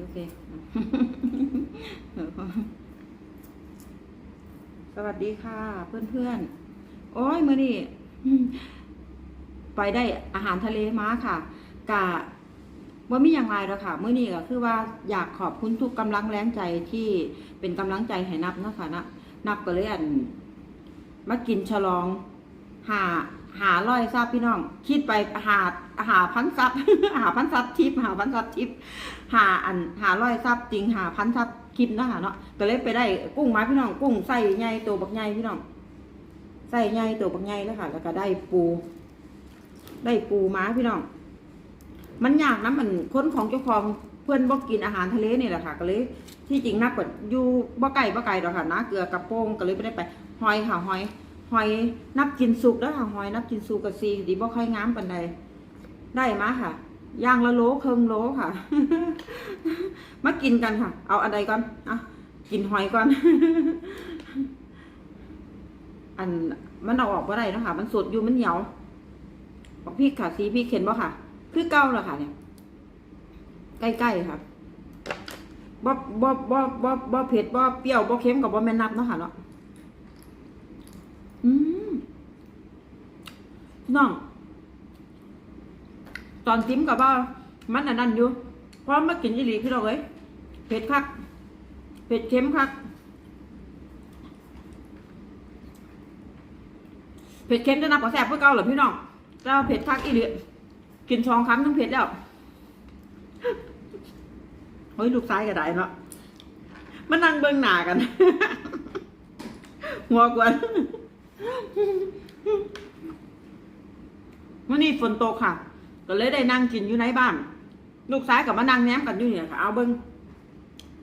โอเค สวัสดีค่ะ เพื่อนๆโอ้ยมื่อนี้ไปได้อาหารทะเลมาค่ะกะว่ามีอย่างไรแล้วค่ะเมื่อนี้ก็คือว่าอยากขอบคุณทุกกำลังแรงใจที่เป็นกำลังใจให้นับนะคะนะนับก็เลยอันมากินฉลองหา หาร้อยซับพี่น้อง คิดไปหาหาพันซับหาพันซับทิปหาพันซับทิปหาอันหาร้อยซับจริงหาพันซับคลิปเนาะค่ะเนาะก็เลยไปได้กุ้งมาพี่น้องกุ้งใส่ใหญ่ตัวบักใหญ่พี่น้องใส่ใหญ่ตัวบักใหญ่แล้วค่ะ แล้วก็ได้ปู ได้ปูม้าพี่น้อง มันยากนะมันคนของเจ้าของเพื่อนบอกกินอาหารทะเลนี่แหละค่ะ ก็เลยที่จริงนับกดอยู่บ่ไก่บ่ไก่ดอกค่ะนะเกลือกับโปงก็เลยไม่ได้ไปหอยค่ะหอย หอยนับกินสุกแล้วค่ะหอยนับกินสุกกับซีดีบ่ค่อยงามปานใดได้มาค่ะย่างละโลเคิงโลค่ะ มากินกันค่ะ เอาอันใดก่อนอะกินหอยก่อน อันมันเอาออกบ่ได้เนาะคะมันสดอยู่มันเหนียวบอกพี่ค่ะสีพี่เข็นบ่ค่ะ คือเก้าแล้วค่ะ เนี่ย ใกล้ๆค่ะบ่บ่บ่บ่บ่เผ็ดบ่เปรี้ยวบ่เค็มกับบ่แม่นนับเนาะค่ะเนาะ อืมน้องตอนจิ้มกับว่ามันอันนั้นอยู่เพราะมากินอีหลีพี่น้องเอ้ยเผ็ดคักเผ็ดเค็มคักเผ็ดเค็มจะนับกับแซ่บเพื่อเก่าเหรอพี่น้องเจ้าเผ็ดคักอีหลีกินสองคำทั้งเผ็ดแล้วเฮ้ยลูกซ้ายก็ได้เนาะมานั่งเบิ่งหน้ากัน หัวกวน มื่อนี้ฝนตกค่ะ ก็เลยได้นั่งกินอยู่ในบ้าน ลูกซ้ายกับมานั่งแนมกันอยู่เนี่ยค่ะ เอาเบิ้ง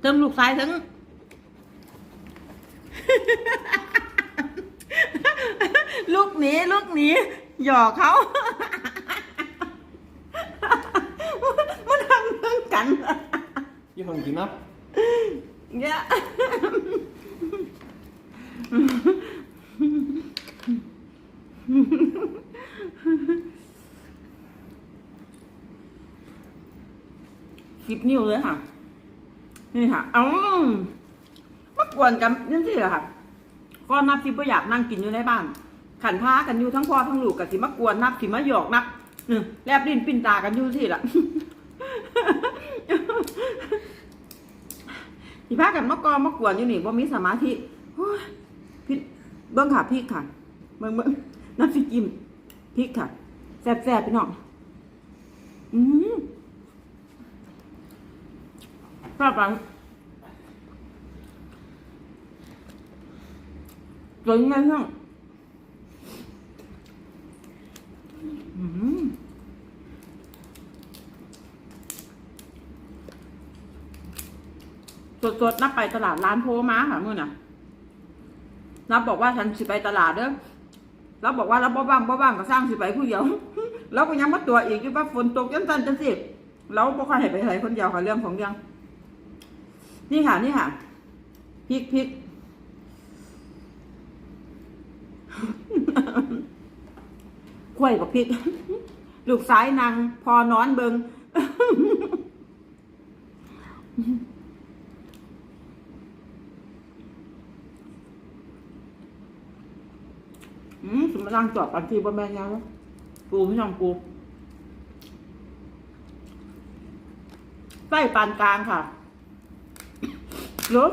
เติมลูกซ้ายทั้ง ลูกหนีลูกหนีหยอกเขามานั่งเบิ่งกัน You hungry, ma? เนี่ยสิบนิ้วเลยค่ะ นี่ค่ะเอ้ามากวนกันนั่นสิเหรอค่ะก็นับสิบ่อยากนั่งกินอยู่ในบ้าน ขันพากันอยู่ทั้งพ่อทั้งลูกกับสิมากวนนับสิมาหยอกนับแลบลิ้นปิ้นตากันอยู่สิล่ะสิพากันมากอมากวนอยู่นี่บ่มีสมาธิโอ้ยพิษเบิ้งค่ะพริกค่ะเบิ้งเบิ้งน้ำพริกิมพริกค่ะแซ่บๆพี่น้องอืม ปลาปังสวยงามพี่น้องอืมสดๆนับไปตลาดร้านโพม้าค่ะมื่อน่ะ นับบอกว่าฉันสิไปตลาดเด้อเราบอกว่าเราบ่บ้างบ่บ้างก็สร้างสิไปผู้เดียวเราก็ยังมาตัวอีกอยู่ว่าฝนตกจังสันจังสิเราบ่ค่อยให้ไปไหนคนเดียวค่ะเรื่องของเรื่อง นี่ค่ะนี่ค่ะพริกพริกกล้วยกับพริก ลูกซ้ายนางพอนอนเบิงอืมสมรังจอดกันทีบนแม่ยาวะกูพี่น้องกูไส้ปานกลางค่ะ รส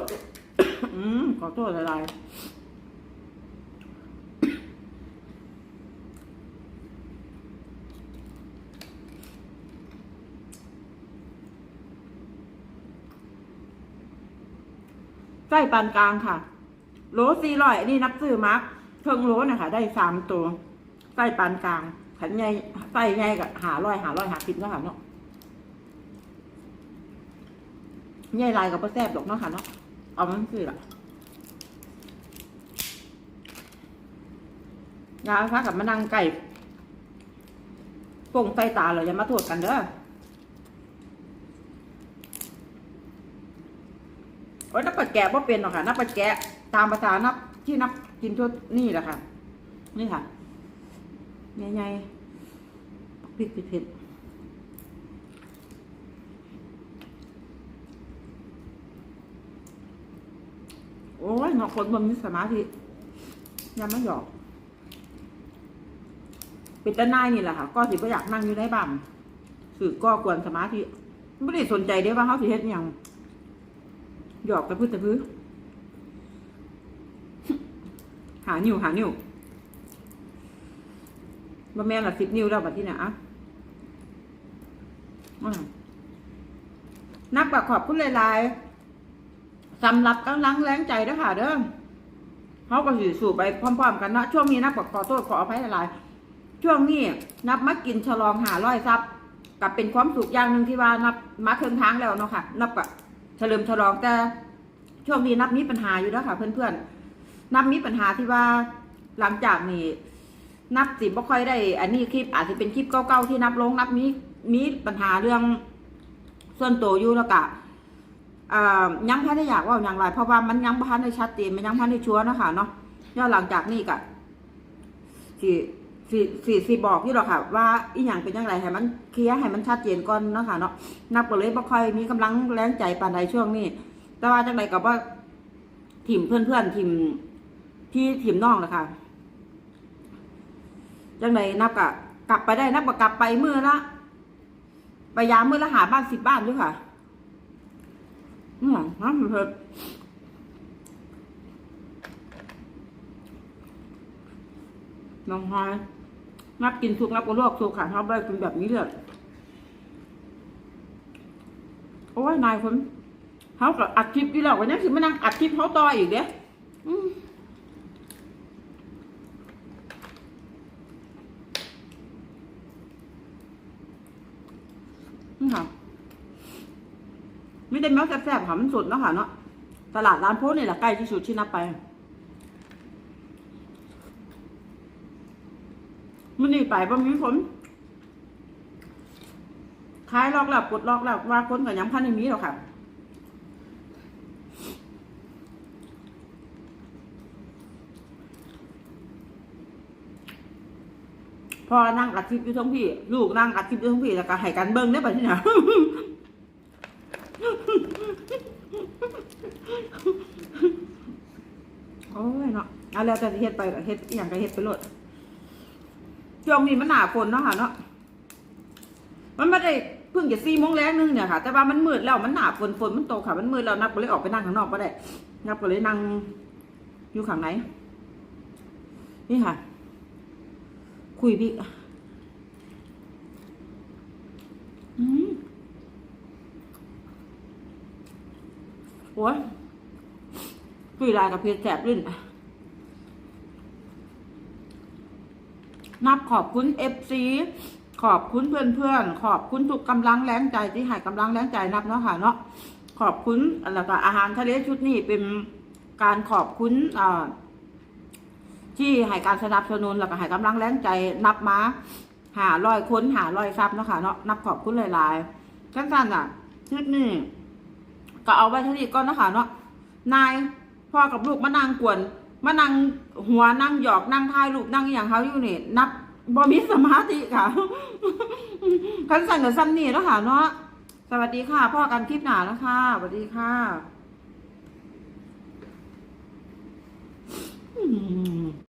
อืมขอโทษอะไรไส้ปานกลางค่ะ โลสี่ร้อยนนี้นับซื้อมาร์คเครื่องโลนะคะ ได้สามตัวไส้ปานกลางขันใหญ่ไส้ใหญ่กับหาร้อยหาร้อยหาสิบเนาะค่ะเนาะ ใหญ่ลายกับป้าแซบดอกเนาะค่ะเนาะเอามันคือละยาพักกับมะนังไก่ป่งไส้ตาเราอย่ามาโทษกันเด้อโอ้ยนับปัดแกะว่าเป็นหรอกค่ะนับปัดแกะตามภาษานับที่นับกินทั่วนี่แหละค่ะ นี่ค่ะใหญ่ๆพริกเผ็ดๆ โอ้ยเนาะคนบ่มีสมาธิยังไม่หยอกเป็นตานายนี่แหละค่ะก็สิบ่อยากนั่งอยู่ในบ้านสื่อก็กวนสมาธิไม่ได้สนใจเด้ว่าเขาสิเฮ็ดหยังหยอกไปพื้นแต่พื้นหานิ้วหานิ้วบ่แม่นละสิบนิ้วแล้วบัดที่เนี่ยอะนับกับขอบคุณหลายๆ สำหรับกำลังแรงใจด้อค่ะเด้อเขาก็สิสู่ไปพร้อมๆ กันนะช่วงนี้นับกับขอโทษขออภัยหลายๆช่วงนี้นับมากินฉลองหาร้อยซับกับเป็นความสุขอย่างหนึ่งที่ว่านับมาเครึ่งทางแล้วเนาะค่ะ นับกับเฉลิมฉลองแต่ช่วงนี้นับมีปัญหาอยู่แล้วค่ะ เพื่อนๆนับมีปัญหาที่ว่าหลังจากนี้นับสิบ่ค่อยได้ อันนี้คลิปอาจจะเป็นคลิปเก่าๆที่นับลงนับมีมีปัญหาเรื่องส่วนตัวอยู่แล้วก็อ่า ยังพันได้อยากว่าอย่างไรเพราะว่ามันยังพันได้ชัดเจนมันยังพันได้ชัวร์นะคะเนาะย่อหลังจากนี้ก็สิสิสิสิบอกพี่หรอกค่ะ ว่าอีหยังเป็นยังไงให้มันเคลียร์ให้มันชัดเจนก่อนเนาะค่ะเนาะนับก็เลยบ่ค่อยมีกำลังแรงใจปานใดช่วงนี้ แต่ว่าจังไดก็ว่าทีมเพื่อนๆทีมที่ทีมน้องนะคะจังไดนับกะกลับไปได้นับก็กลับไปมือละไปยามมือละหาบ้านสิบบ้านด้วยค่ะ อืมนะเพิ่นน้องฮายนับกินสุกนับก็ลวกสุกค่ะนับได้กินแบบนี้เลยโอ้ยนายคนเขาก็อัดคลิปอยู่แล้ววันนี้คือมานั่งอัดคลิปเขาต่ออีกเด้อืมค่ะ ม่ได้แม้แซ่บๆค่ะมันสดเนาะค่ะเนาะตลาดร้านโพสนี่แหละใกล้ที่สุดที่นับไปมันนี่ไปบ่มีฝนขายลอกแล้วปลดลอกแล้วว่าคนกับยังพันในมีหรอกค่ะพอนั่งอัดคลิปอยู่ทั้งพี่ ลูกนั่งอัดคลิปอยู่ทั้งพี่แล้วก็ให้กันเบิ้งได้ปะที่ไหน โอ้ยเนาะเอาแล้วแต่เฮ็ดไปก็เฮ็ดอย่างก็เฮ็ดไปโลดช่วงนี้มันหนาฝนเนาะค่ะเนาะมันไม่ได้เพิ่งจะสี่โมงแรงนึงเนี่ยค่ะ แต่ว่ามันมืดแล้วมันหนาฝนฝนมันตกค่ะ มันมืดแล้วนับก็เลยออกไปนั่งข้างนอกก็ได้ นับก็เลยนั่งอยู่ข้างไหน นี่ค่ะ คุยพี่ม โอ้ยคุยลายกับเพจแสบลื่นนับขอบคุณเอฟซีขอบคุณเพื่อนๆ ขอบคุณทุกกำลังแรงใจที่ให้กำลังแรงใจนับเนาะค่ะเนาะขอบคุณแล้วก็อาหารทะเลชุดนี้เป็นการขอบคุณที่ให้การสนับสนุนแล้วก็ให้กำลังแรงใจนับมาหารอยค้นหารอยซับเนาะค่ะเนาะนับขอบคุณหลายๆสั้นๆอะชุดนี้ ก็เอาไว้เท่านี้ก่อนนะคะเนาะนายพ่อกับลูกมานั่งกวนมานั่งหัวนั่งหยอกนั่งทายลูกนั่งอย่างเขาอยู่นี่นับบ่มีสมาธิค่ะกันสั่นกับซ้ำนี่แล้วค่ะเนาะสวัสดีค่ะ พ่อกันคลิปหนาแล้วค่ะสวัสดีค่ะ